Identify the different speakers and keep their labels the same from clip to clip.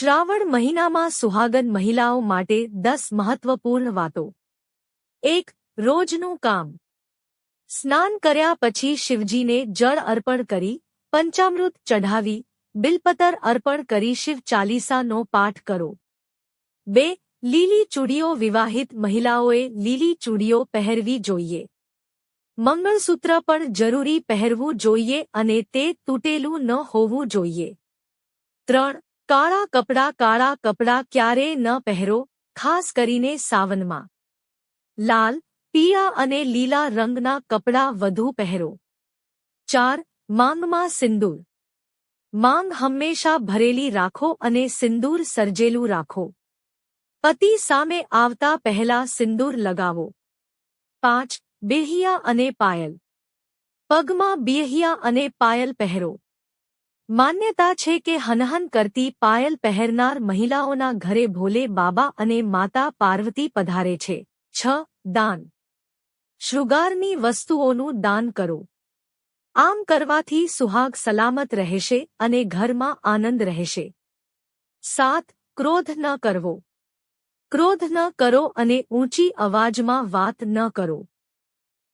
Speaker 1: શ્રાવણ મહિનામાં સુહાગન મહિલાઓ માટે દસ મહત્વપૂર્ણ વાતો. એક, રોજનું કામ. સ્નાન કર્યા પછી શિવજીને જળ અર્પણ કરી, પંચામૃત ચઢાવી, બિલપતર અર્પણ કરી શિવ ચાલીસાનો પાઠ કરો. બે, લીલી ચૂડીઓ વિવાહિત મહિલાઓએ લીલી ચૂડીઓ પહેરવી જોઈએ. મંગળસૂત્ર પણ જરૂરી પહેરવું જોઈએ અને તે તૂટેલું ન હોવું જોઈએ. ત્રણ કાળા કપડાં કાળા કપડાં ક્યારેય ન પહેરો, ખાસ કરીને સાવનમાં. લાલ, પીળા અને લીલા રંગના કપડાં વધુ પહેરો. ચાર, માંગમાં સિંદૂર. માંગ હંમેશા ભરેલી રાખો અને સિંદૂર સર્જેલું રાખો. પતિ સામે આવતા પહેલા સિંદૂર લગાવો. પાંચ, બેહિયા અને પાયલ. પગમાં બેહિયા અને પાયલ પહેરો. માન્યતા છે કે હનહન કરતી પાયલ પહેરનાર મહિલાઓના ઘરે ભોલે બાબા અને માતા પાર્વતી પધારે છે. છ. દાન. શૃગારની વસ્તુઓનું દાન કરો. આમ કરવાથી સુહાગ સલામત રહેશે અને ઘરમાં આનંદ રહેશે. સાત. ક્રોધ ન કરવો. ક્રોધ ન કરો અને ઊંચી અવાજમાં વાત ન કરો.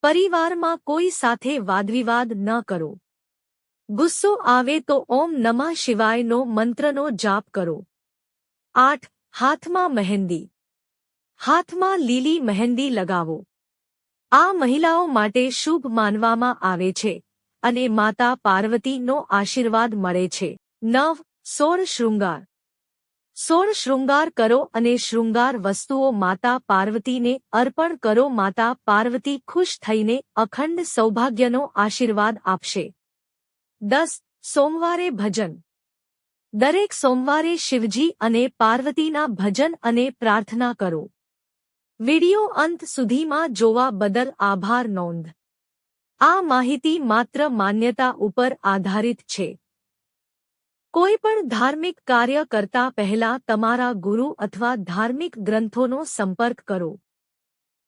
Speaker 1: પરિવારમાં કોઈ સાથે વાદવિવાદ ન કરો. ગુસ્સો આવે તો ઓમ નમઃ શિવાયનો મંત્રનો જાપ કરો. આઠ, હાથમાં મહેંદી. હાથમાં લીલી મહેંદી લગાવો. આ મહિલાઓ માટે શુભ માનવામાં આવે છે અને માતા પાર્વતીનો આશીર્વાદ મળે છે. નવ, સોળ શૃંગાર. સોળ શૃંગાર કરો અને શૃંગાર વસ્તુઓ માતા પાર્વતીને અર્પણ કરો. માતા પાર્વતી ખુશ થઈને અખંડ સૌભાગ્યનો આશીર્વાદ આપશે. દસ, સોમવારે ભજન. દરેક સોમવારે શિવજી અને પાર્વતીના ભજન અને પ્રાર્થના કરો. વિડિયો અંત સુધીમાં જોવા બદલ આભાર નોંધ. આ માહિતી માત્ર માન્યતા ઉપર આધારિત છે. કોઈ પણ ધાર્મિક કાર્ય કરતા પહેલા તમારા ગુરુ અથવા ધાર્મિક ગ્રંથોનો સંપર્ક કરો.